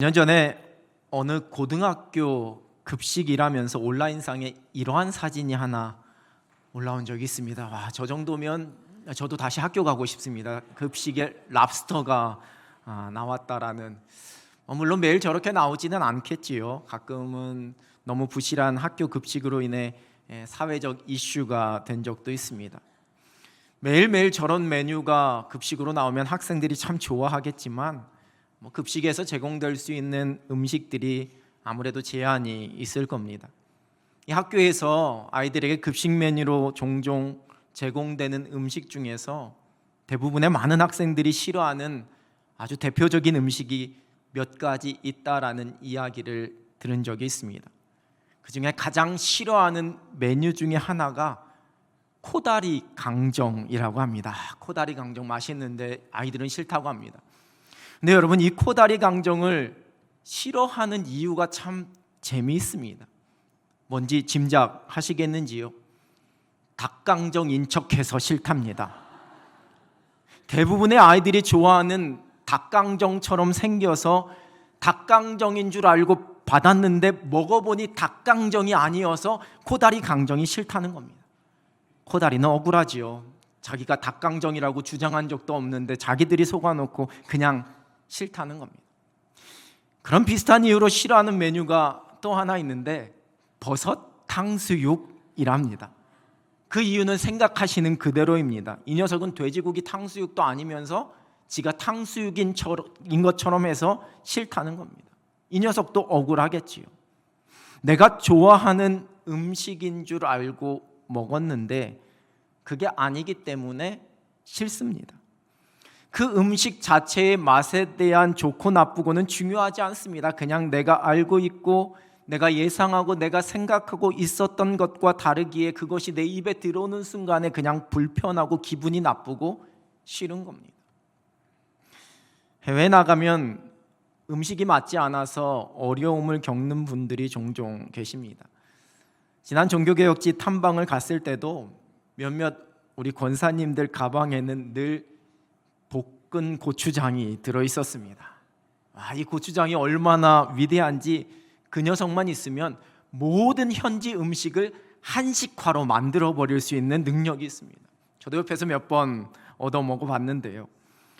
년 전에 어느 고등학교 급식이라면서 온라인상에 이러한 사진이 하나 올라온 적이 있습니다. 와, 저 정도면 저도 다시 학교 가고 싶습니다. 급식에 랍스터가 아, 나왔다라는 어, 물론 매일 저렇게 나오지는 않겠지요. 가끔은 너무 부실한 학교 급식으로 인해 예, 사회적 이슈가 된 적도 있습니다. 매일매일 저런 메뉴가 급식으로 나오면 학생들이 참 좋아하겠지만 뭐 급식에서 제공될 수 있는 음식들이 아무래도 제한이 있을 겁니다. 이 학교에서 아이들에게 급식 메뉴로 종종 제공되는 음식 중에서 대부분의 많은 학생들이 싫어하는 아주 대표적인 음식이 몇 가지 있다라는 이야기를 들은 적이 있습니다. 그 중에 가장 싫어하는 메뉴 중에 하나가 코다리 강정이라고 합니다. 코다리 강정 맛있는데 아이들은 싫다고 합니다. 근데 여러분 이 코다리 강정을 싫어하는 이유가 참 재미있습니다. 뭔지 짐작하시겠는지요? 닭강정 인 척해서 싫답니다. 대부분의 아이들이 좋아하는 닭강정처럼 생겨서 닭강정인 줄 알고 받았는데 먹어보니 닭강정이 아니어서 코다리 강정이 싫다는 겁니다. 코다리는 억울하지요. 자기가 닭강정이라고 주장한 적도 없는데 자기들이 속아놓고 그냥 싫다는 겁니다. 그런 비슷한 이유로 싫어하는 메뉴가 또 하나 있는데 버섯 탕수육이랍니다. 그 이유는 생각하시는 그대로입니다. 이 녀석은 돼지고기 탕수육도 아니면서 지가 탕수육인 것처럼 해서 싫다는 겁니다. 이 녀석도 억울하겠지요. 내가 좋아하는 음식인 줄 알고 먹었는데 그게 아니기 때문에 싫습니다. 그 음식 자체의 맛에 대한 좋고 나쁘고는 중요하지 않습니다. 그냥 내가 알고 있고 내가 예상하고 내가 생각하고 있었던 것과 다르기에 그것이 내 입에 들어오는 순간에 그냥 불편하고 기분이 나쁘고 싫은 겁니다. 해외 나가면 음식이 맞지 않아서 어려움을 겪는 분들이 종종 계십니다. 지난 종교개혁지 탐방을 갔을 때도 몇몇 우리 권사님들 가방에는 늘 볶은 고추장이 들어 있었습니다. 아, 이 고추장이 얼마나 위대한지 그 녀석만 있으면 모든 현지 음식을 한식화로 만들어 버릴 수 있는 능력이 있습니다. 저도 옆에서 몇 번 얻어 먹어 봤는데요.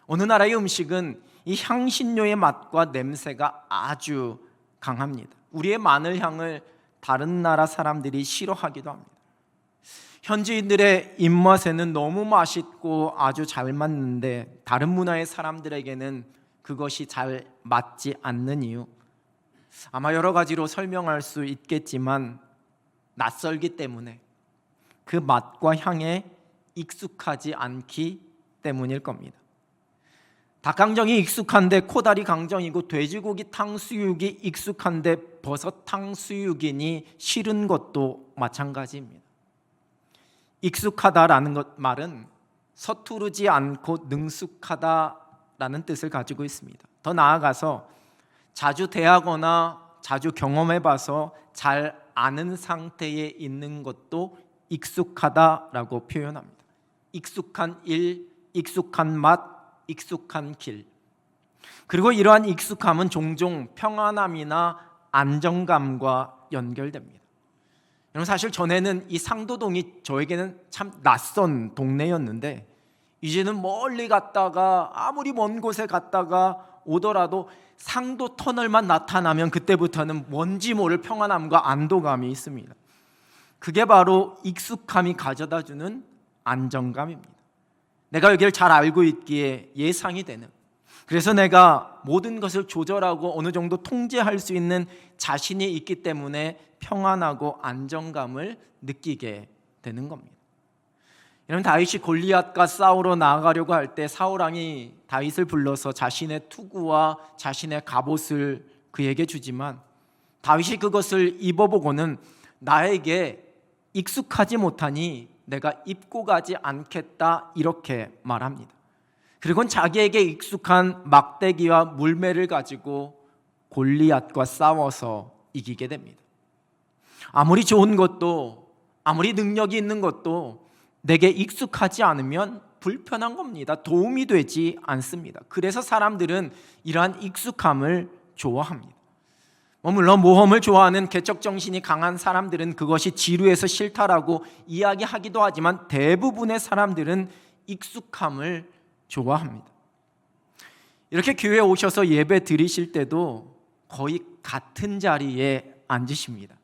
어느 나라의 음식은 이 향신료의 맛과 냄새가 아주 강합니다. 우리의 마늘 향을 다른 나라 사람들이 싫어하기도 합니다. 현지인들의 입맛에는 너무 맛있고 아주 잘 맞는데 다른 문화의 사람들에게는 그것이 잘 맞지 않는 이유 아마 여러 가지로 설명할 수 있겠지만 낯설기 때문에 그 맛과 향에 익숙하지 않기 때문일 겁니다. 닭강정이 익숙한데 코다리 강정이고 돼지고기 탕수육이 익숙한데 버섯 탕수육이니 싫은 것도 마찬가지입니다. 익숙하다라는 것 말은 서투르지 않고 능숙하다라는 뜻을 가지고 있습니다. 더 나아가서 자주 대하거나 자주 경험해 봐서 잘 아는 상태에 있는 것도 익숙하다라고 표현합니다. 익숙한 일, 익숙한 맛, 익숙한 길. 그리고 이러한 익숙함은 종종 평안함이나 안정감과 연결됩니다. 여러분 사실 전에는 이 상도동이 저에게는 참 낯선 동네였는데 이제는 멀리 갔다가 아무리 먼 곳에 갔다가 오더라도 상도 터널만 나타나면 그때부터는 뭔지 모를 평안함과 안도감이 있습니다. 그게 바로 익숙함이 가져다 주는 안정감입니다. 내가 여기를 잘 알고 있기에 예상이 되는 그래서 내가 모든 것을 조절하고 어느 정도 통제할 수 있는 자신이 있기 때문에 평안하고 안정감을 느끼게 되는 겁니다. 여러분 다윗이 골리앗과 싸우러 나아가려고 할 때 사울 왕이 다윗을 불러서 자신의 투구와 자신의 갑옷을 그에게 주지만 다윗이 그것을 입어보고는 나에게 익숙하지 못하니 내가 입고 가지 않겠다 이렇게 말합니다. 그리고 자기에게 익숙한 막대기와 물매를 가지고 골리앗과 싸워서 이기게 됩니다. 아무리 좋은 것도 아무리 능력이 있는 것도 내게 익숙하지 않으면 불편한 겁니다. 도움이 되지 않습니다. 그래서 사람들은 이러한 익숙함을 좋아합니다. 뭐 물론 모험을 좋아하는 개척 정신이 강한 사람들은 그것이 지루해서 싫다라고 이야기하기도 하지만 대부분의 사람들은 익숙함을 좋아합니다. 이렇게 교회에 오셔서 예배 드리실 때도 거의 같은 자리에 앉으십니다.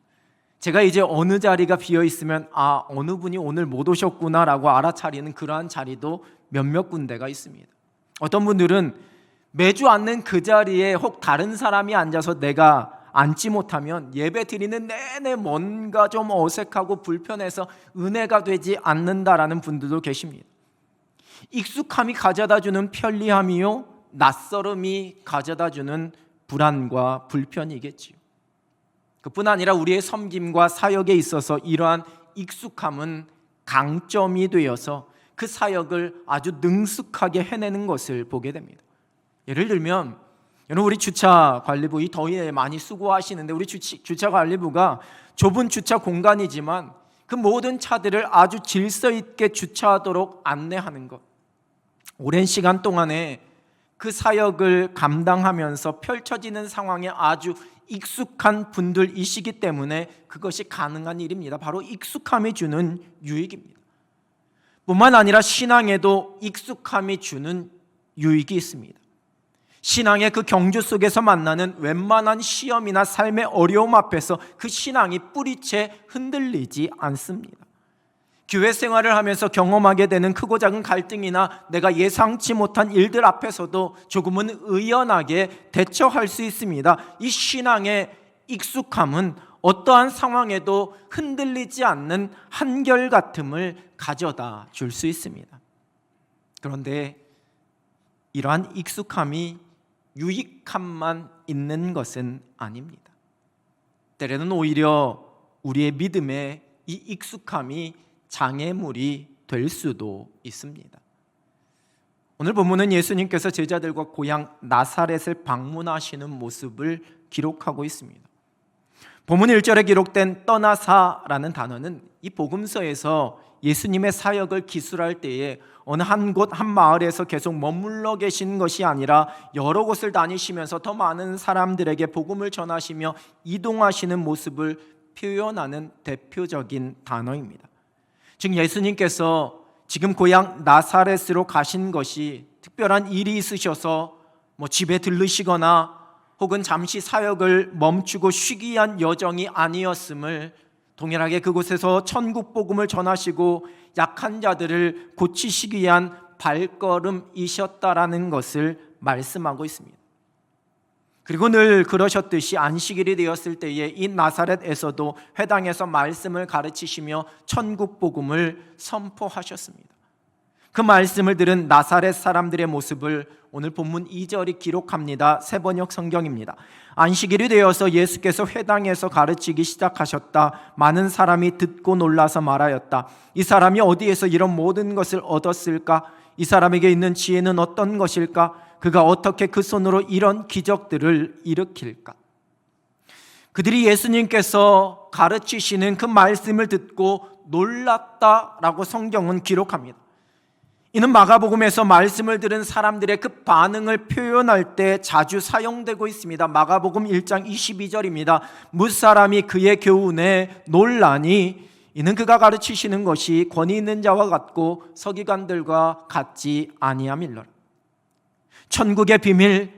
제가 이제 어느 자리가 비어 있으면 아 어느 분이 오늘 못 오셨구나라고 알아차리는 그러한 자리도 몇몇 군데가 있습니다. 어떤 분들은 매주 앉는 그 자리에 혹 다른 사람이 앉아서 내가 앉지 못하면 예배 드리는 내내 뭔가 좀 어색하고 불편해서 은혜가 되지 않는다라는 분들도 계십니다. 익숙함이 가져다 주는 편리함이요 낯설음이 가져다 주는 불안과 불편이겠지요. 그뿐 아니라 우리의 섬김과 사역에 있어서 이러한 익숙함은 강점이 되어서 그 사역을 아주 능숙하게 해내는 것을 보게 됩니다. 예를 들면 여러분 우리 주차 관리부 이 더위에 많이 수고하시는데 우리 주차 관리부가 좁은 주차 공간이지만 그 모든 차들을 아주 질서 있게 주차하도록 안내하는 것. 오랜 시간 동안에 그 사역을 감당하면서 펼쳐지는 상황에 아주 익숙한 분들이시기 때문에 그것이 가능한 일입니다. 바로 익숙함이 주는 유익입니다. 뿐만 아니라 신앙에도 익숙함이 주는 유익이 있습니다. 신앙의 그 경주 속에서 만나는 웬만한 시험이나 삶의 어려움 앞에서 그 신앙이 뿌리채 흔들리지 않습니다. 교회 생활을 하면서 경험하게 되는 크고 작은 갈등이나 내가 예상치 못한 일들 앞에서도 조금은 의연하게 대처할 수 있습니다. 이 신앙의 익숙함은 어떠한 상황에도 흔들리지 않는 한결같음을 가져다 줄 수 있습니다. 그런데 이러한 익숙함이 유익함만 있는 것은 아닙니다. 때로는 오히려 우리의 믿음에 이 익숙함이 장애물이 될 수도 있습니다. 오늘 본문은 예수님께서 제자들과 고향 나사렛을 방문하시는 모습을 기록하고 있습니다. 본문 1절에 기록된 떠나사라는 단어는 이 복음서에서 예수님의 사역을 기술할 때에 어느 한 곳 한 마을에서 계속 머물러 계신 것이 아니라 여러 곳을 다니시면서 더 많은 사람들에게 복음을 전하시며 이동하시는 모습을 표현하는 대표적인 단어입니다. 즉 예수님께서 지금 고향 나사렛으로 가신 것이 특별한 일이 있으셔서 뭐 집에 들르시거나 혹은 잠시 사역을 멈추고 쉬기 위한 여정이 아니었음을 동일하게 그곳에서 천국 복음을 전하시고 약한 자들을 고치시기 위한 발걸음이셨다라는 것을 말씀하고 있습니다. 그리고 늘 그러셨듯이 안식일이 되었을 때에 이 나사렛에서도 회당에서 말씀을 가르치시며 천국 복음을 선포하셨습니다. 그 말씀을 들은 나사렛 사람들의 모습을 오늘 본문 2절이 기록합니다. 세번역 성경입니다. 안식일이 되어서 예수께서 회당에서 가르치기 시작하셨다. 많은 사람이 듣고 놀라서 말하였다. 이 사람이 어디에서 이런 모든 것을 얻었을까? 이 사람에게 있는 지혜는 어떤 것일까? 그가 어떻게 그 손으로 이런 기적들을 일으킬까? 그들이 예수님께서 가르치시는 그 말씀을 듣고 놀랐다라고 성경은 기록합니다. 이는 마가복음에서 말씀을 들은 사람들의 그 반응을 표현할 때 자주 사용되고 있습니다. 마가복음 1장 22절입니다. 무사람이 그의 교훈에 놀라니 이는 그가 가르치시는 것이 권위 있는 자와 같고 서기관들과 같지 아니함일러라. 천국의 비밀,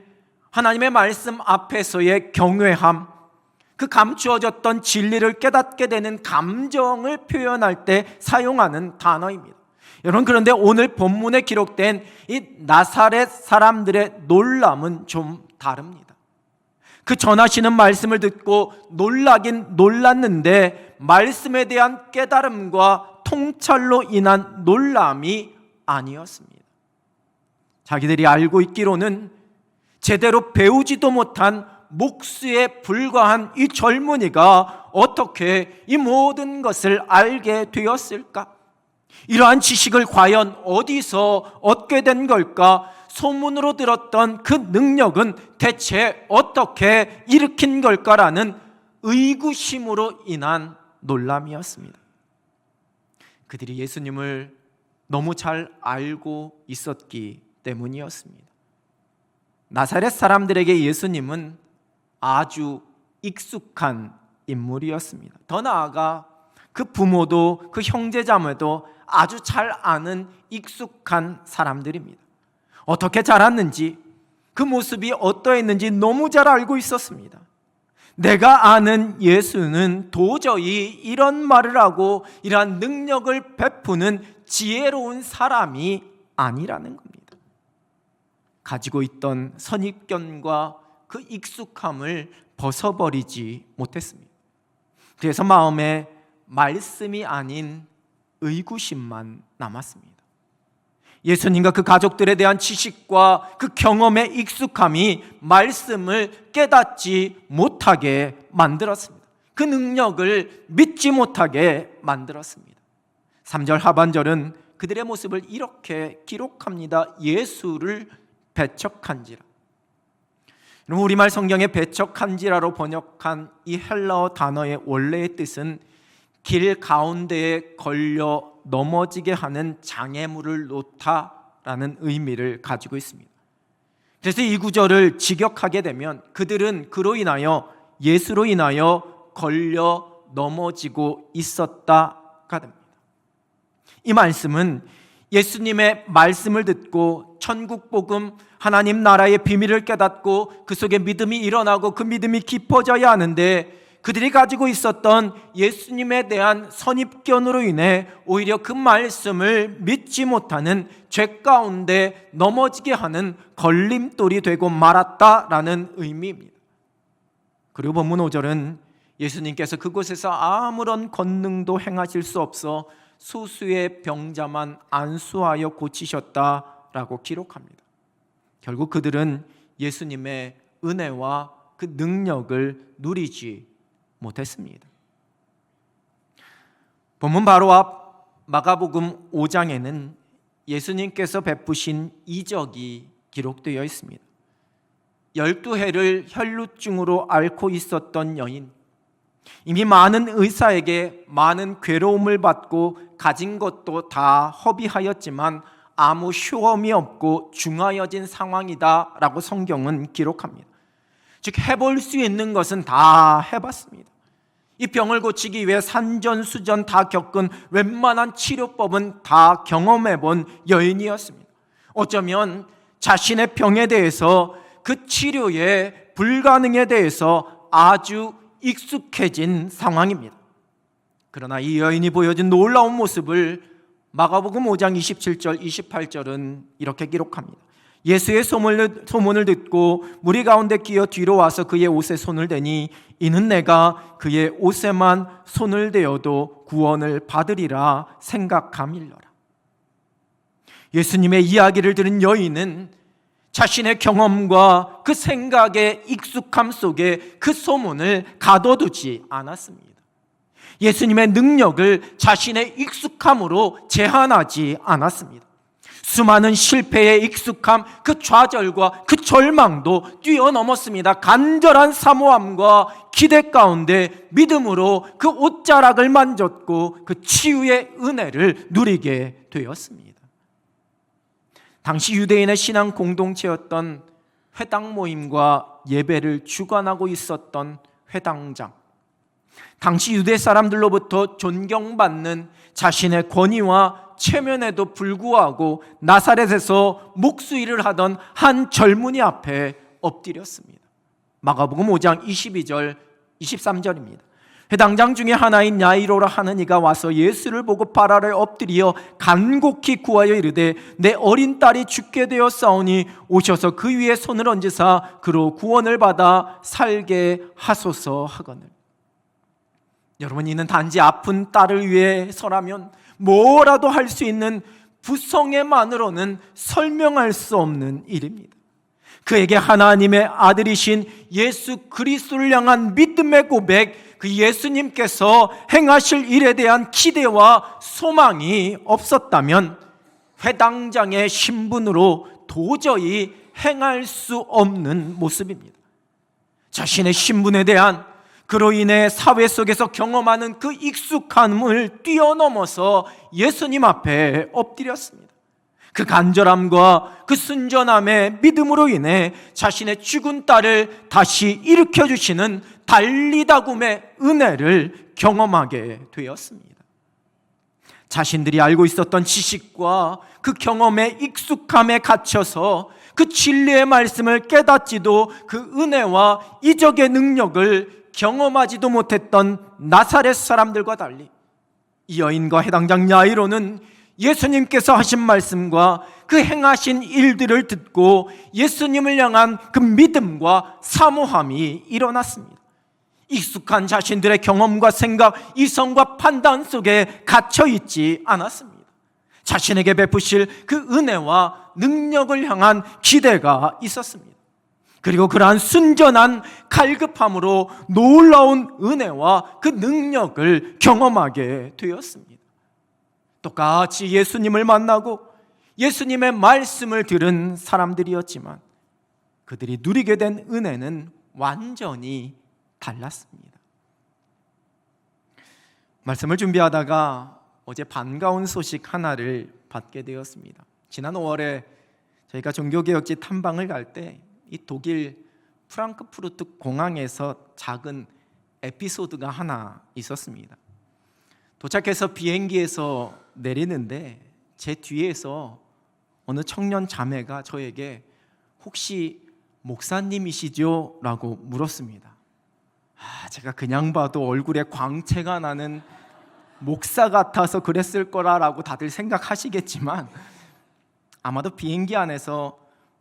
하나님의 말씀 앞에서의 경외함, 그 감추어졌던 진리를 깨닫게 되는 감정을 표현할 때 사용하는 단어입니다. 여러분 그런데 오늘 본문에 기록된 이 나사렛 사람들의 놀람은 좀 다릅니다. 그 전하시는 말씀을 듣고 놀라긴 놀랐는데 말씀에 대한 깨달음과 통찰로 인한 놀람이 아니었습니다. 자기들이 알고 있기로는 제대로 배우지도 못한 목수에 불과한 이 젊은이가 어떻게 이 모든 것을 알게 되었을까? 이러한 지식을 과연 어디서 얻게 된 걸까? 소문으로 들었던 그 능력은 대체 어떻게 일으킨 걸까라는 의구심으로 인한 놀람이었습니다. 그들이 예수님을 너무 잘 알고 있었기 때문이었습니다. 나사렛 사람들에게 예수님은 아주 익숙한 인물이었습니다. 더 나아가 그 부모도 그 형제자매도 아주 잘 아는 익숙한 사람들입니다. 어떻게 자랐는지 그 모습이 어떠했는지 너무 잘 알고 있었습니다. 내가 아는 예수는 도저히 이런 말을 하고 이러한 능력을 베푸는 지혜로운 사람이 아니라는 겁니다. 가지고 있던 선입견과 그 익숙함을 벗어버리지 못했습니다. 그래서 마음에 말씀이 아닌 의구심만 남았습니다. 예수님과 그 가족들에 대한 지식과 그 경험의 익숙함이 말씀을 깨닫지 못하게 만들었습니다. 그 능력을 믿지 못하게 만들었습니다. 3절 하반절은 그들의 모습을 이렇게 기록합니다. 예수를 배척한지라. 우리말 성경에 배척한지라로 번역한 이 헬라어 단어의 원래의 뜻은 길 가운데에 걸려 넘어지게 하는 장애물을 놓다라는 의미를 가지고 있습니다. 그래서 이 구절을 직역하게 되면 그들은 그로 인하여 예수로 인하여 걸려 넘어지고 있었다가 됩니다. 이 말씀은 예수님의 말씀을 듣고 천국 복음 하나님 나라의 비밀을 깨닫고 그 속에 믿음이 일어나고 그 믿음이 깊어져야 하는데 그들이 가지고 있었던 예수님에 대한 선입견으로 인해 오히려 그 말씀을 믿지 못하는 죄 가운데 넘어지게 하는 걸림돌이 되고 말았다라는 의미입니다. 그리고 본문 5절은 예수님께서 그곳에서 아무런 권능도 행하실 수 없어 소수의 병자만 안수하여 고치셨다라고 기록합니다. 결국 그들은 예수님의 은혜와 그 능력을 누리지 못했습니다. 본문 바로 앞 마가복음 5장에는 예수님께서 베푸신 이적이 기록되어 있습니다. 12해를 혈루증으로 앓고 있었던 여인, 이미 많은 의사에게 많은 괴로움을 받고 가진 것도 다 허비하였지만 아무 효험이 없고 중하여진 상황이다라고 성경은 기록합니다. 즉 해볼 수 있는 것은 다 해봤습니다. 이 병을 고치기 위해 산전수전 다 겪은 웬만한 치료법은 다 경험해본 여인이었습니다. 어쩌면 자신의 병에 대해서 그 치료의 불가능에 대해서 아주 익숙해진 상황입니다. 그러나 이 여인이 보여준 놀라운 모습을 마가복음 5장 27절, 28절은 이렇게 기록합니다. 예수의 소문을, 듣고 무리 가운데 끼어 뒤로 와서 그의 옷에 손을 대니 이는 내가 그의 옷에만 손을 대어도 구원을 받으리라 생각함일러라. 예수님의 이야기를 들은 여인은 자신의 경험과 그 생각의 익숙함 속에 그 소문을 가둬두지 않았습니다. 예수님의 능력을 자신의 익숙함으로 제한하지 않았습니다. 수많은 실패의 익숙함, 그 좌절과 그 절망도 뛰어넘었습니다. 간절한 사모함과 기대 가운데 믿음으로 그 옷자락을 만졌고 그 치유의 은혜를 누리게 되었습니다. 당시 유대인의 신앙 공동체였던 회당 모임과 예배를 주관하고 있었던 회당장. 당시 유대 사람들로부터 존경받는 자신의 권위와 체면에도 불구하고 나사렛에서 목수일을 하던 한 젊은이 앞에 엎드렸습니다. 마가복음 5장 22절 23절입니다. 회당장 중에 하나인 야이로라 하는 이가 와서 예수를 보고 발 아래 엎드려 간곡히 구하여 이르되 내 어린 딸이 죽게 되었사오니 오셔서 그 위에 손을 얹으사 그로 구원을 받아 살게 하소서 하거늘 여러분 이는 단지 아픈 딸을 위해서라면 뭐라도 할 수 있는 부성애만으로는 설명할 수 없는 일입니다. 그에게 하나님의 아들이신 예수 그리스도를 향한 믿음의 고백, 그 예수님께서 행하실 일에 대한 기대와 소망이 없었다면 회당장의 신분으로 도저히 행할 수 없는 모습입니다. 자신의 신분에 대한 그로 인해 사회 속에서 경험하는 그 익숙함을 뛰어넘어서 예수님 앞에 엎드렸습니다. 그 간절함과 그 순전함의 믿음으로 인해 자신의 죽은 딸을 다시 일으켜 주시는 달리다굼의 은혜를 경험하게 되었습니다. 자신들이 알고 있었던 지식과 그 경험에 익숙함에 갇혀서 그 진리의 말씀을 깨닫지도 그 은혜와 이적의 능력을 경험하지도 못했던 나사렛 사람들과 달리 이 여인과 해당장 야이로는 예수님께서 하신 말씀과 그 행하신 일들을 듣고 예수님을 향한 그 믿음과 사모함이 일어났습니다. 익숙한 자신들의 경험과 생각, 이성과 판단 속에 갇혀 있지 않았습니다. 자신에게 베푸실 그 은혜와 능력을 향한 기대가 있었습니다. 그리고 그러한 순전한 갈급함으로 놀라운 은혜와 그 능력을 경험하게 되었습니다. 똑같이 예수님을 만나고 예수님의 말씀을 들은 사람들이었지만 그들이 누리게 된 은혜는 완전히 달랐습니다. 말씀을 준비하다가 어제 반가운 소식 하나를 받게 되었습니다. 지난 5월에 저희가 종교개혁지 탐방을 갈때 이 독일 프랑크푸르트 공항에서 작은 에피소드가 하나 있었습니다. 도착해서 비행기에서 내리는데 제 뒤에서 어느 청년 자매가 저에게 혹시 목사님이시죠? 라고 물었습니다. 아, 제가 그냥 봐도 얼굴에 광채가 나는 목사 같아서 그랬을 거라라고 다들 생각하시겠지만 아마도 비행기 안에서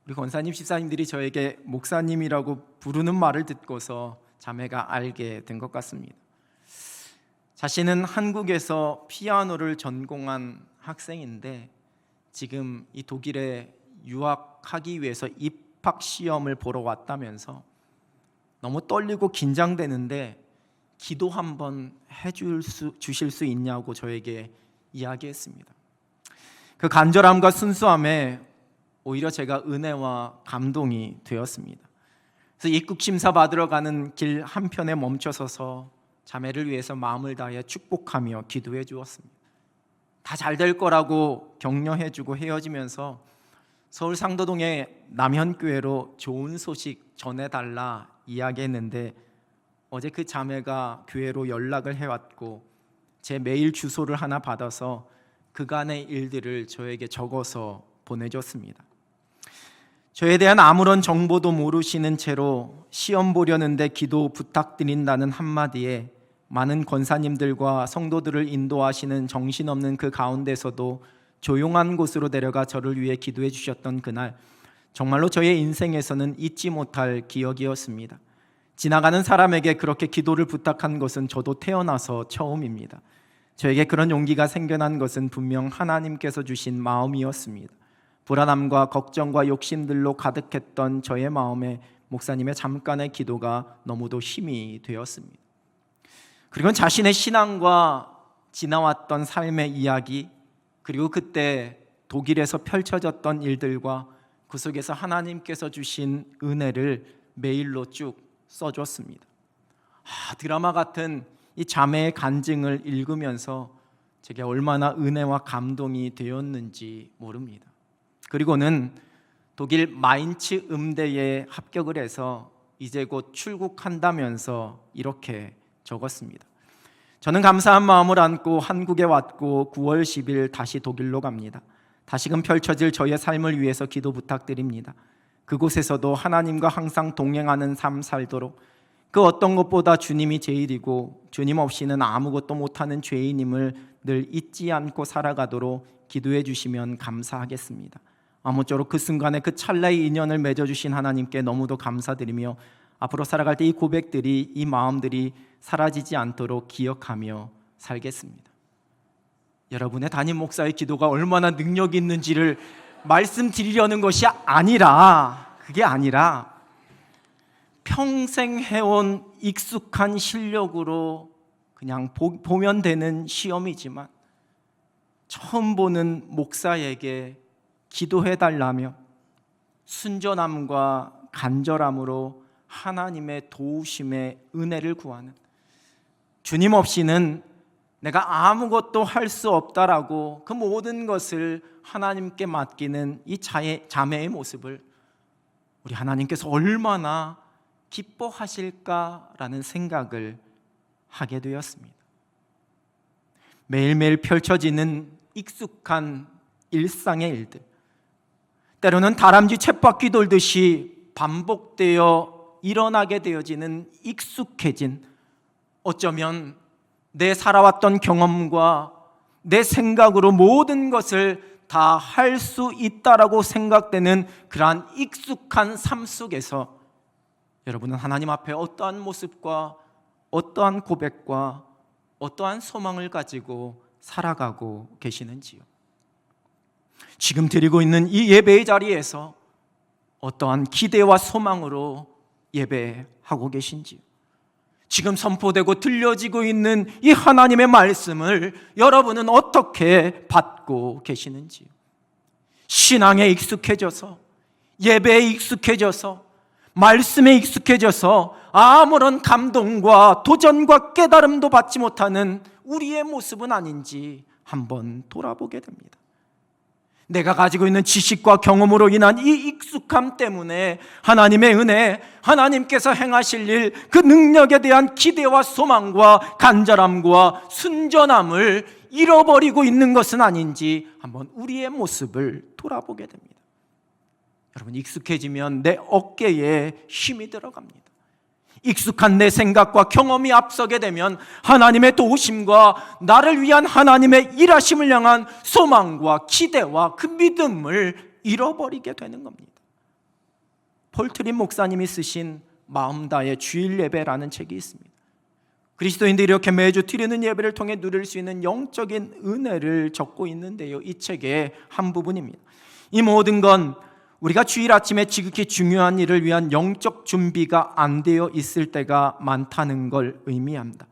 우리 권사님 집사님들이 저에게 목사님이라고 부르는 말을 듣고서 자매가 알게 된 것 같습니다. 자신은 한국에서 피아노를 전공한 학생인데 지금 이 독일에 유학하기 위해서 입학 시험을 보러 왔다면서 너무 떨리고 긴장되는데 기도 한번 해줄 수 주실 수 있냐고 저에게 이야기했습니다. 그 간절함과 순수함에 오히려 제가 은혜와 감동이 되었습니다. 그래서 입국 심사 받으러 가는 길 한편에 멈춰서서 자매를 위해서 마음을 다해 축복하며 기도해 주었습니다. 다 잘 될 거라고 격려해 주고 헤어지면서 서울 상도동의 남현교회로 좋은 소식 전해 달라 이야기했는데 어제 그 자매가 교회로 연락을 해왔고 제 메일 주소를 하나 받아서 그간의 일들을 저에게 적어서 보내줬습니다. 저에 대한 아무런 정보도 모르시는 채로 시험 보려는데 기도 부탁드린다는 한마디에 많은 권사님들과 성도들을 인도하시는 정신없는 그 가운데서도 조용한 곳으로 데려가 저를 위해 기도해 주셨던 그날 정말로 저의 인생에서는 잊지 못할 기억이었습니다. 지나가는 사람에게 그렇게 기도를 부탁한 것은 저도 태어나서 처음입니다. 저에게 그런 용기가 생겨난 것은 분명 하나님께서 주신 마음이었습니다. 불안함과 걱정과 욕심들로 가득했던 저의 마음에 목사님의 잠깐의 기도가 너무도 힘이 되었습니다. 그리고 자신의 신앙과 지나왔던 삶의 이야기, 그리고 그때 독일에서 펼쳐졌던 일들과 그 속에서 하나님께서 주신 은혜를 메일로 쭉 써줬습니다. 아, 드라마 같은 이 자매의 간증을 읽으면서 제게 얼마나 은혜와 감동이 되었는지 모릅니다. 그리고는 독일 마인츠 음대에 합격을 해서 이제 곧 출국한다면서 이렇게 적었습니다. 저는 감사한 마음을 안고 한국에 왔고 9월 10일 다시 독일로 갑니다. 다시금 펼쳐질 저의 삶을 위해서 기도 부탁드립니다. 그곳에서도 하나님과 항상 동행하는 삶 살도록 그 어떤 것보다 주님이 제일이고 주님 없이는 아무것도 못하는 죄인임을 늘 잊지 않고 살아가도록 기도해 주시면 감사하겠습니다. 아무쪼록 그 순간에 그 찰나의 인연을 맺어주신 하나님께 너무도 감사드리며 앞으로 살아갈 때 이 고백들이 이 마음들이 사라지지 않도록 기억하며 살겠습니다. 여러분의 담임 목사의 기도가 얼마나 능력 있는지를 말씀드리려는 것이 아니라 그게 아니라 평생 해온 익숙한 실력으로 그냥 보, 보면 되는 시험이지만 처음 보는 목사에게 기도해 달라며 순전함과 간절함으로 하나님의 도우심의 은혜를 구하는 주님 없이는 내가 아무것도 할 수 없다라고 그 모든 것을 하나님께 맡기는 이 자의, 자매의 모습을 우리 하나님께서 얼마나 기뻐하실까라는 생각을 하게 되었습니다. 매일매일 펼쳐지는 익숙한 일상의 일들, 때로는 다람쥐 쳇바퀴 돌듯이 반복되어 일어나게 되어지는 익숙해진 어쩌면 내 살아왔던 경험과 내 생각으로 모든 것을 다 할 수 있다라고 생각되는 그러한 익숙한 삶 속에서 여러분은 하나님 앞에 어떠한 모습과 어떠한 고백과 어떠한 소망을 가지고 살아가고 계시는지요? 지금 드리고 있는 이 예배의 자리에서 어떠한 기대와 소망으로 예배하고 계신지요? 지금 선포되고 들려지고 있는 이 하나님의 말씀을 여러분은 어떻게 받고 계시는지요? 신앙에 익숙해져서 예배에 익숙해져서 말씀에 익숙해져서 아무런 감동과 도전과 깨달음도 받지 못하는 우리의 모습은 아닌지 한번 돌아보게 됩니다. 내가 가지고 있는 지식과 경험으로 인한 이 익숙함 때문에 하나님의 은혜, 하나님께서 행하실 일, 그 능력에 대한 기대와 소망과 간절함과 순전함을 잃어버리고 있는 것은 아닌지 한번 우리의 모습을 돌아보게 됩니다. 여러분, 익숙해지면 내 어깨에 힘이 들어갑니다. 익숙한 내 생각과 경험이 앞서게 되면 하나님의 도우심과 나를 위한 하나님의 일하심을 향한 소망과 기대와 그 믿음을 잃어버리게 되는 겁니다. 폴트린 목사님이 쓰신 마음 다의 주일 예배라는 책이 있습니다. 그리스도인들이 이렇게 매주 드리는 예배를 통해 누릴 수 있는 영적인 은혜를 적고 있는데요. 이 책의 한 부분입니다. 이 모든 건 우리가 주일 아침에 지극히 중요한 일을 위한 영적 준비가 안 되어 있을 때가 많다는 걸 의미합니다.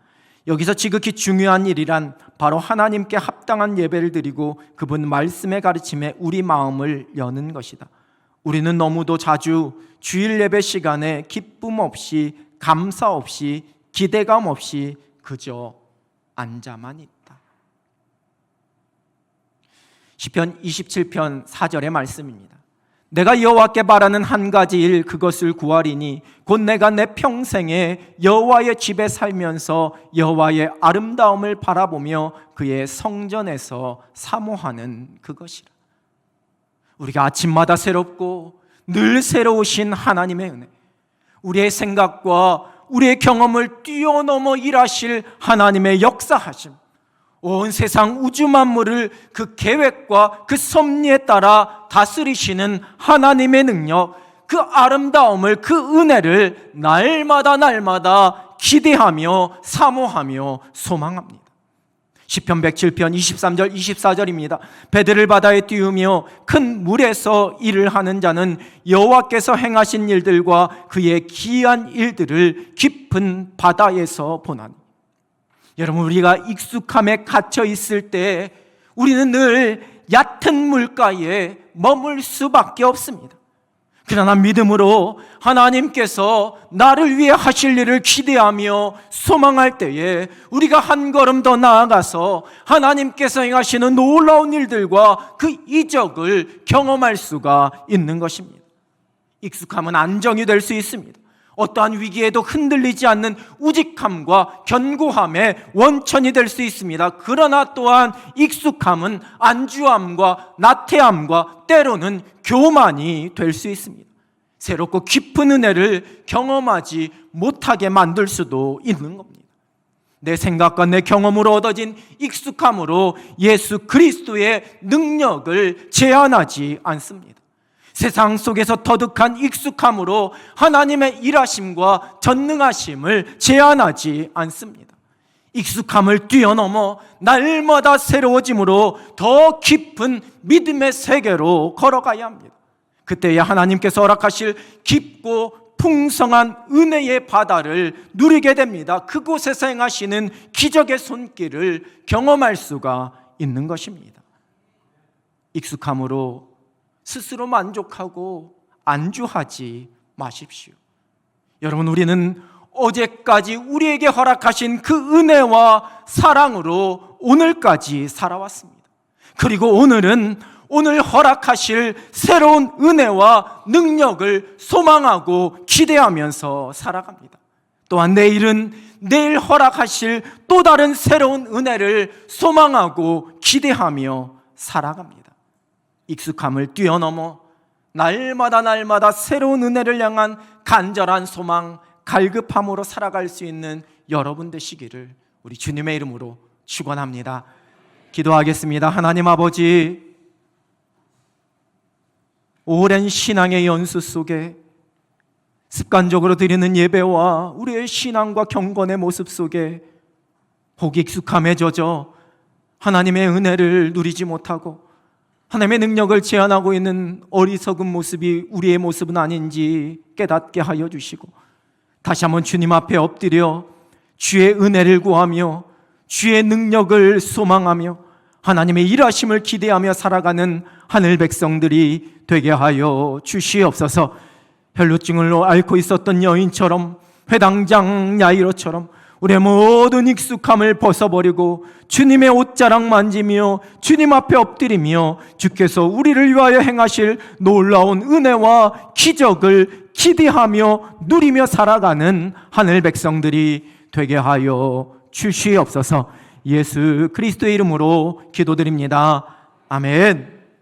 여기서 지극히 중요한 일이란 바로 하나님께 합당한 예배를 드리고 그분 말씀의 가르침에 우리 마음을 여는 것이다. 우리는 너무도 자주 주일 예배 시간에 기쁨 없이 감사 없이 기대감 없이 그저 앉아만 있다. 시편 27편 4절의 말씀입니다. 내가 여호와께 바라는 한 가지 일 그것을 구하리니 곧 내가 내 평생에 여호와의 집에 살면서 여호와의 아름다움을 바라보며 그의 성전에서 사모하는 그것이라. 우리가 아침마다 새롭고 늘 새로우신 하나님의 은혜, 우리의 생각과 우리의 경험을 뛰어넘어 일하실 하나님의 역사하심, 온 세상 우주 만물을 그 계획과 그 섭리에 따라 다스리시는 하나님의 능력, 그 아름다움을, 그 은혜를 날마다 날마다 기대하며 사모하며 소망합니다. 시편 107편 23절 24절입니다. 배들을 바다에 띄우며 큰 물에서 일을 하는 자는 여호와께서 행하신 일들과 그의 기이한 일들을 깊은 바다에서 보나니 여러분 우리가 익숙함에 갇혀 있을 때 우리는 늘 얕은 물가에 머물 수밖에 없습니다. 그러나 믿음으로 하나님께서 나를 위해 하실 일을 기대하며 소망할 때에 우리가 한 걸음 더 나아가서 하나님께서 행하시는 놀라운 일들과 그 이적을 경험할 수가 있는 것입니다. 익숙함은 안정이 될 수 있습니다. 어떠한 위기에도 흔들리지 않는 우직함과 견고함의 원천이 될 수 있습니다. 그러나 또한 익숙함은 안주함과 나태함과 때로는 교만이 될 수 있습니다. 새롭고 깊은 은혜를 경험하지 못하게 만들 수도 있는 겁니다. 내 생각과 내 경험으로 얻어진 익숙함으로 예수 그리스도의 능력을 제한하지 않습니다. 세상 속에서 터득한 익숙함으로 하나님의 일하심과 전능하심을 제한하지 않습니다. 익숙함을 뛰어넘어 날마다 새로워짐으로 더 깊은 믿음의 세계로 걸어가야 합니다. 그때에 하나님께서 허락하실 깊고 풍성한 은혜의 바다를 누리게 됩니다. 그곳에서 행하시는 기적의 손길을 경험할 수가 있는 것입니다. 익숙함으로 스스로 만족하고 안주하지 마십시오. 여러분, 우리는 어제까지 우리에게 허락하신 그 은혜와 사랑으로 오늘까지 살아왔습니다. 그리고 오늘은 오늘 허락하실 새로운 은혜와 능력을 소망하고 기대하면서 살아갑니다. 또한 내일은 내일 허락하실 또 다른 새로운 은혜를 소망하고 기대하며 살아갑니다. 익숙함을 뛰어넘어 날마다 날마다 새로운 은혜를 향한 간절한 소망, 갈급함으로 살아갈 수 있는 여러분 되시기를 우리 주님의 이름으로 축원합니다. 기도하겠습니다. 하나님 아버지 오랜 신앙의 연수 속에 습관적으로 드리는 예배와 우리의 신앙과 경건의 모습 속에 혹 익숙함에 젖어 하나님의 은혜를 누리지 못하고 하나님의 능력을 제한하고 있는 어리석은 모습이 우리의 모습은 아닌지 깨닫게 하여 주시고 다시 한번 주님 앞에 엎드려 주의 은혜를 구하며 주의 능력을 소망하며 하나님의 일하심을 기대하며 살아가는 하늘 백성들이 되게 하여 주시옵소서. 혈루증을 앓고 있었던 여인처럼 회당장 야이로처럼 우리의 모든 익숙함을 벗어버리고 주님의 옷자락 만지며 주님 앞에 엎드리며 주께서 우리를 위하여 행하실 놀라운 은혜와 기적을 기대하며 누리며 살아가는 하늘 백성들이 되게 하여 주시옵소서 예수 그리스도의 이름으로 기도드립니다. 아멘.